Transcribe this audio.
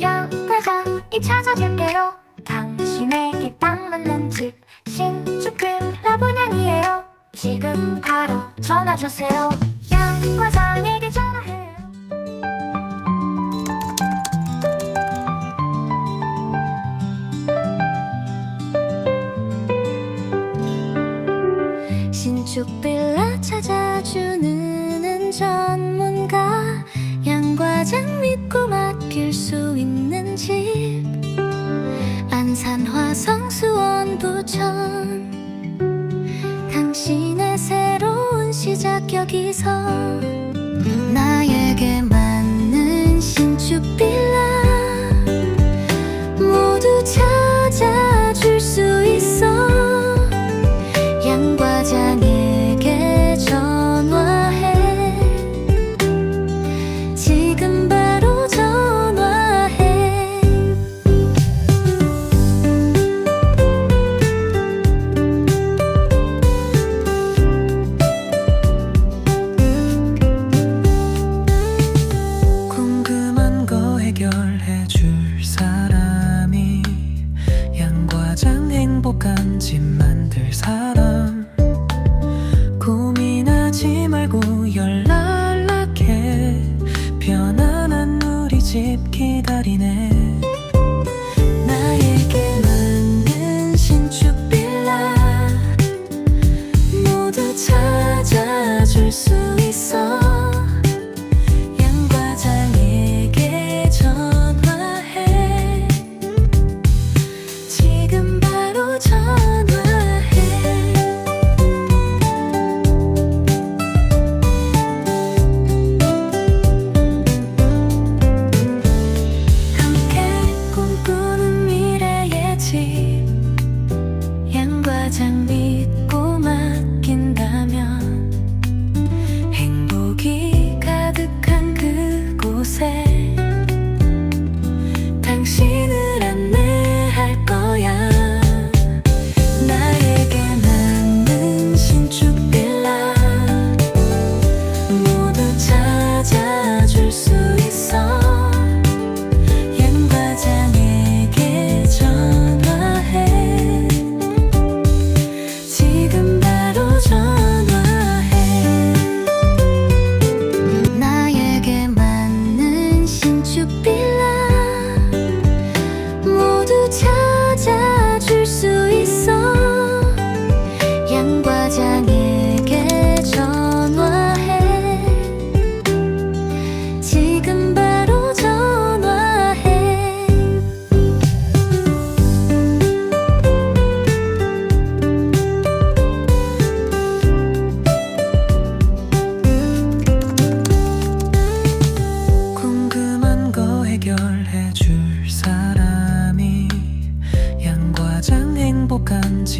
양과장이 찾아줄게요. 당신에게 딱 맞는 집 신축금 라보냥이에요. 지금 바로 전화 주세요. 양 과장에게 전화해요. 신축 빌라 찾아주는 전문가 양과장 믿고 맡길 수 있는 집. 안산 화성 수원 부천. 당신의 새로운 시작 여기서 나에게 해줄 사람이 양과장 행복한집 만들 사람. 고민하지 말고 연락해. 편안한 우리 집 기다리네. 나에게 맞는 신축 빌라. 모두 찾아줄 수 있어.